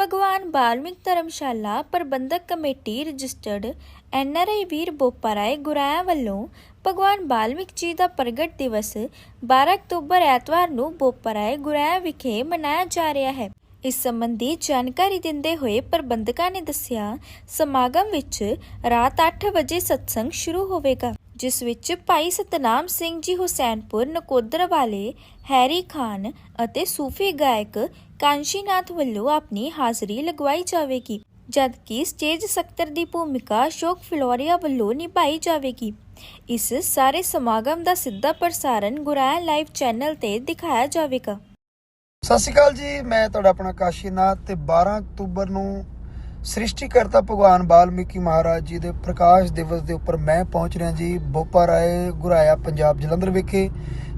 Bhagwan Balmik Dharamshala Prabandhak committee registered NRI ਵੀਰ ਬੋਪਾ ਰਾਏ ਗੁਰਾਇਆ ਵੱਲੋਂ ਭਗਵਾਨ ਬਾਲਮਿਕ ਜੀ ਦਾ ਪ੍ਰਗਟ ਦਿਵਸ 12 ਅਕਤੂਬਰ ਐਤਵਾਰ ਨੂੰ ਬੋਪਾ ਰਾਏ ਗੁਰਾਇਆ ਵਿਖੇ ਮਨਾਇਆ ਜਾ ਰਿਹਾ ਹੈ। ਇਸ ਸੰਬੰਧੀ ਜਾਣਕਾਰੀ ਦਿੰਦੇ ਹੋਏ ਪ੍ਰਬੰਧਕਾਂ ਨੇ ਦੱਸਿਆ, ਸਮਾਗਮ ਵਿੱਚ ਰਾਤ 8 ਵਜੇ ਸਤਸੰਗ ਸ਼ੁਰੂ ਹੋਵੇਗਾ। ਜਿਸ ਵਿੱਚ ਭਾਈ ਸਤਨਾਮ ਸਿੰਘ ਜੀ ਹੁਸੈਨਪੁਰ, ਨਕੋਦਰ ਵਾਲੇ ਹੈਰੀ ਖਾਨ ਅਤੇ ਸੂਫੀ ਗਾਇਕ ਕਾਂਸ਼ੀਨਾਥ ਵੱਲੋਂ ਆਪਣੀ ਹਾਜ਼ਰੀ ਲਗਵਾਈ ਜਾਵੇਗੀ, ਜਦਕਿ ਸਟੇਜ ਸਕੱਤਰ ਦੀ ਭੂਮਿਕਾ ਅਸ਼ੋਕ ਫਲੋਰੀਆ ਵੱਲੋਂ ਨਿਭਾਈ ਜਾਵੇਗੀ। ਇਸ ਸਾਰੇ ਸਮਾਗਮ ਦਾ ਸਿੱਧਾ ਪ੍ਰਸਾਰਣ ਗੁਰਾਇਆ ਲਾਈਵ ਚੈਨਲ ਤੇ ਦਿਖਾਇਆ ਜਾਵੇਗਾ। ਸਤਿ ਸ਼੍ਰੀ ਅਕਾਲ ਜੀ, ਮੈਂ ਤੁਹਾਡਾ ਆਪਣਾ ਕਾਸ਼ੀਨਾਥ ਤੇ 12 ਅਕਤੂਬਰ ਨੂੰ ਸ੍ਰਿਸ਼ਟੀਕਰਤਾ ਭਗਵਾਨ ਬਾਲਮੀਕੀ ਮਹਾਰਾਜ ਜੀ ਦੇ ਪ੍ਰਕਾਸ਼ ਦਿਵਸ ਦੇ ਉੱਪਰ ਮੈਂ ਪਹੁੰਚ ਰਿਹਾ ਜੀ ਬੋਪਾ ਰਾਏ ਗੁਰਾਇਆ ਪੰਜਾਬ ਜਲੰਧਰ ਵਿਖੇ,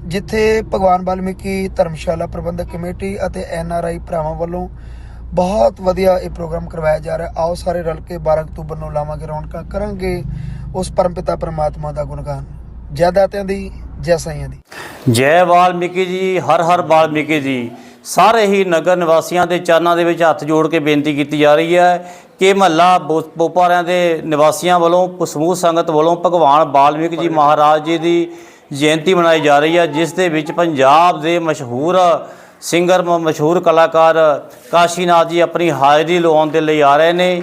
ਜਿੱਥੇ ਭਗਵਾਨ ਬਾਲਮੀਕੀ ਧਰਮਸ਼ਾਲਾ ਪ੍ਰਬੰਧਕ ਕਮੇਟੀ ਅਤੇ ਐਨ ਆਰ ਆਈ ਭਰਾਵਾਂ ਵੱਲੋਂ ਬਹੁਤ ਵਧੀਆ ਇਹ ਪ੍ਰੋਗਰਾਮ ਕਰਵਾਇਆ ਜਾ ਰਿਹਾ। ਆਓ ਸਾਰੇ ਰਲ ਕੇ 12 ਅਕਤੂਬਰ ਨੂੰ ਲਾਵਾਂਗੇ ਰੌਣਕਾਂ, ਕਰਾਂਗੇ ਉਸ ਪਰਮਪਿਤਾ ਪਰਮਾਤਮਾ ਦਾ ਗੁਣਗਾਨ। ਜੈ ਦਾਤਿਆਂ ਦੀ, ਜੈ ਸਾਈਆਂ ਦੀ। ਜੈ ਵਾਲਮੀਕੀ ਜੀ, ਹਰ ਹਰ ਵਾਲਮੀਕੀ ਜੀ। ਸਾਰੇ ਹੀ ਨਗਰ ਨਿਵਾਸੀਆਂ ਦੇ ਚਰਨਾਂ ਦੇ ਵਿੱਚ ਹੱਥ ਜੋੜ ਕੇ ਬੇਨਤੀ ਕੀਤੀ ਜਾ ਰਹੀ ਹੈ ਕਿ ਮਹੱਲਾ ਬੋ- ਬੋਪਾਰਿਆਂ ਦੇ ਨਿਵਾਸੀਆਂ ਵੱਲੋਂ ਸਮੂਹ ਸੰਗਤ ਵੱਲੋਂ ਭਗਵਾਨ ਵਾਲਮੀਕੀ ਜੀ ਮਹਾਰਾਜ ਜੀ ਦੀ ਜਯੰਤੀ ਮਨਾਈ ਜਾ ਰਹੀ ਹੈ, ਜਿਸ ਦੇ ਵਿੱਚ ਪੰਜਾਬ ਦੇ ਮਸ਼ਹੂਰ ਸਿੰਗਰ, ਮ- ਮਸ਼ਹੂਰ ਕਲਾਕਾਰ ਕਾਸ਼ੀਨਾਥ ਜੀ ਆਪਣੀ ਹਾਜ਼ਰੀ ਲਵਾਉਣ ਦੇ ਲਈ ਆ ਰਹੇ ਨੇ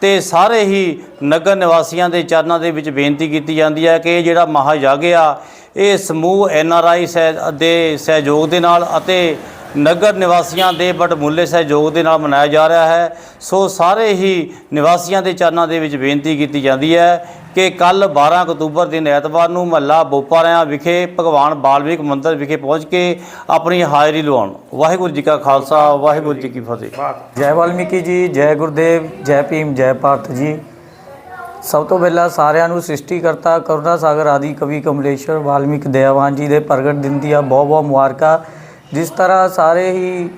ਤੇ ਸਾਰੇ ਹੀ ਨਗਰ ਨਿਵਾਸੀਆਂ ਦੇ ਚਰਨਾਂ ਦੇ ਵਿੱਚ ਬੇਨਤੀ ਕੀਤੀ ਜਾਂਦੀ ਹੈ ਕਿ ਇਹ ਜਿਹੜਾ ਮਹਾਯੱਗ ਆ, ਇਹ ਸਮੂਹ ਐਨ ਆਰ ਆਈ ਦੇ ਸਹਿਯੋਗ ਦੇ ਨਾਲ ਅਤੇ ਨਗਰ ਨਿਵਾਸੀਆਂ ਦੇ ਬੜਮੁੱਲੇ ਸਹਿਯੋਗ ਦੇ ਨਾਲ ਮਨਾਇਆ ਜਾ ਰਿਹਾ ਹੈ। ਸੋ ਸਾਰੇ ਹੀ ਨਿਵਾਸੀਆਂ ਦੇ ਚਰਨਾਂ ਦੇ ਵਿੱਚ ਬੇਨਤੀ ਕੀਤੀ ਜਾਂਦੀ ਹੈ ਕਿ ਕੱਲ 12 ਅਕਤੂਬਰ ਦਿਨ ਐਤਵਾਰ ਨੂੰ ਮਹੱਲਾ ਬੋਪਾਰਿਆਂ ਵਿਖੇ ਭਗਵਾਨ ਬਾਲਮੀਕ ਮੰਦਿਰ ਵਿਖੇ ਪਹੁੰਚ ਕੇ ਆਪਣੀ ਹਾਜ਼ਰੀ ਲਵਾਉਣ। ਵਾਹਿਗੁਰੂ ਜੀ ਕਾ ਖਾਲਸਾ, ਵਾਹਿਗੁਰੂ ਜੀ ਕੀ ਫਤਿਹ। ਜੈ ਵਾਲਮੀਕੀ ਜੀ, ਜੈ ਗੁਰਦੇਵ, ਜੈ ਭੀਮ, ਜੈ ਭਾਰਤ ਜੀ। ਸਭ ਤੋਂ ਪਹਿਲਾਂ ਸਾਰਿਆਂ ਨੂੰ ਸ੍ਰਿਸ਼ਟੀਕਰਤਾ ਕਰੁਣਾ ਸਾਗਰ ਆਦਿ ਕਵੀ ਕਮਲੇਸ਼ਵਰ ਵਾਲਮੀਕ ਦਇਆਵਾਨ ਜੀ ਦੇ ਪ੍ਰਗਟ ਦਿਨ ਦੀਆਂ ਬਹੁਤ ਬਹੁਤ ਮੁਬਾਰਕਾਂ। ਜਿਸ ਤਰ੍ਹਾਂ ਸਾਰੇ ਹੀ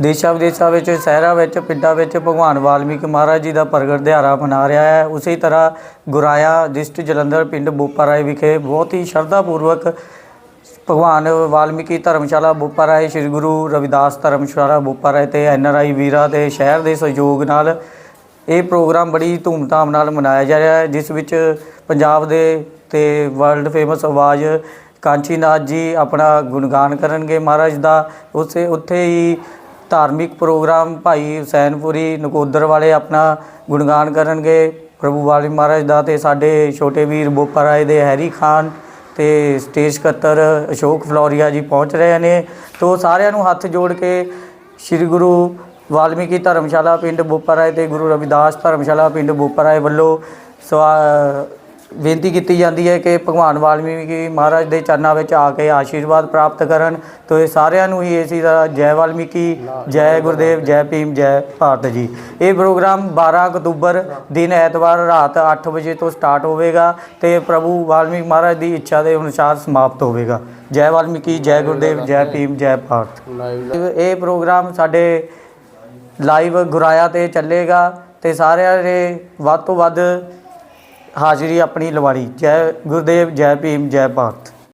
ਦੇਸ਼ਾਂ ਵਿਦੇਸ਼ਾਂ ਵਿੱਚ, ਸ਼ਹਿਰਾਂ ਵਿੱਚ, ਪਿੰਡਾਂ ਵਿੱਚ ਭਗਵਾਨ ਵਾਲਮੀਕ ਮਹਾਰਾਜ ਜੀ ਦਾ ਪ੍ਰਗਟ ਦਿਹਾੜਾ ਮਨਾ ਰਿਹਾ ਹੈ। ਉਸੇ ਤਰ੍ਹਾਂ ਗੁਰਾਇਆ ਡਿਸਟ੍ਰਿਕਟ ਜਲੰਧਰ, ਪਿੰਡ ਬੋਪਾਰਾਏ ਵਿਖੇ ਬਹੁਤ ਹੀ ਸ਼ਰਧਾ ਪੂਰਵਕ ਭਗਵਾਨ ਵਾਲਮੀਕੀ ਧਰਮਸ਼ਾਲਾ ਬੋਪਾਰਾਏ, ਸ੍ਰੀ ਗੁਰੂ ਰਵਿਦਾਸ ਧਰਮਸ਼ਾਲਾ ਬੋਪਾਰਾਏ ਤੇ ਐਨਆਰਆਈ ਵੀਰਾਂ ਦੇ ਸ਼ਹਿਰ ਦੇ ਸਹਿਯੋਗ ਨਾਲ ਇਹ ਪ੍ਰੋਗਰਾਮ ਬੜੀ ਧੂਮਧਾਮ ਨਾਲ ਮਨਾਇਆ ਜਾ ਰਿਹਾ ਹੈ, ਜਿਸ ਵਿੱਚ ਪੰਜਾਬ ਦੇ ਤੇ ਵਰਲਡ ਫੇਮਸ ਆਵਾਜ਼ ਕਾਂਚੀਨਾਥ ਜੀ ਆਪਣਾ ਗੁਣਗਾਨ ਕਰਨਗੇ ਮਹਾਰਾਜ ਦਾ। ਉਸੇ, ਉੱਥੇ ਹੀ ਧਾਰਮਿਕ ਪ੍ਰੋਗਰਾਮ ਭਾਈ ਹੁਸੈਨਪੁਰੀ ਨਕੋਦਰ ਵਾਲੇ ਆਪਣਾ ਗੁਣਗਾਨ ਕਰਨਗੇ ਪ੍ਰਭੂ ਵਾਲੀ ਮਹਾਰਾਜ ਦਾ ਤੇ ਸਾਡੇ ਛੋਟੇ ਵੀਰ ਬੋਪਾ ਰਾਏ ਦੇ ਹੈਰੀ ਖਾਨ ਤੇ ਸਟੇਜ ਸਕੱਤਰ ਅਸ਼ੋਕ ਫਲੋਰੀਆ ਜੀ ਪਹੁੰਚ ਰਹੇ ਨੇ ਤੋਂ ਸਾਰਿਆਂ ਨੂੰ ਹੱਥ ਜੋੜ ਕੇ ਸ੍ਰੀ ਗੁਰੂ ਵਾਲਮੀਕੀ ਧਰਮਸ਼ਾਲਾ ਪਿੰਡ ਬੋਪਾ ਰਾਏ ਤੇ ਗੁਰੂ ਰਵਿਦਾਸ ਧਰਮਸ਼ਾਲਾ ਪਿੰਡ ਬੋਪਾ ਰਾਏ ਵੱਲੋਂ ਸਵਾ ਬੇਨਤੀ ਕੀਤੀ ਜਾਂਦੀ ਹੈ ਕਿ ਭਗਵਾਨ ਵਾਲਮੀਕੀ ਮਹਾਰਾਜ ਦੇ ਚਰਨਾਂ ਵਿੱਚ ਆ ਕੇ ਆਸ਼ੀਰਵਾਦ ਪ੍ਰਾਪਤ ਕਰਨ ਤੋਂ ਇਹ ਸਾਰਿਆਂ ਨੂੰ ਹੀ ਇਸੇ ਦਾ ਜੈ ਵਾਲਮੀਕੀ, ਜੈ ਗੁਰਦੇਵ, ਜੈ ਭੀਮ, ਜੈ ਭਾਰਤ ਜੀ। ਇਹ ਪ੍ਰੋਗਰਾਮ 12 ਅਕਤੂਬਰ ਦਿਨ ਐਤਵਾਰ ਰਾਤ 8 ਵਜੇ ਤੋਂ ਸਟਾਰਟ ਹੋਵੇਗਾ ਤੇ ਪ੍ਰਭੂ ਵਾਲਮੀਕ ਮਹਾਰਾਜ ਦੀ ਇੱਛਾ ਦੇ ਅਨੁਸਾਰ ਸਮਾਪਤ ਹੋਵੇਗਾ। ਜੈ ਵਾਲਮੀਕੀ, ਜੈ ਗੁਰਦੇਵ, ਜੈ ਭੀਮ, ਜੈ ਭਾਰਤ। ਇਹ ਪ੍ਰੋਗਰਾਮ ਸਾਡੇ ਲਾਈਵ ਗੁਰਾਇਆ ਤੇ ਚੱਲੇਗਾ ਤੇ ਸਾਰਿਆਂ ਨੇ ਵੱਧ ਤੋਂ ਵੱਧ ਹਾਜ਼ਰੀ ਆਪਣੀ ਲਵਾਰੀ ਜੈ ਗੁਰਦੇਵ ਜੈ ਭੀਮ ਜੈ ਭਾਰਤ।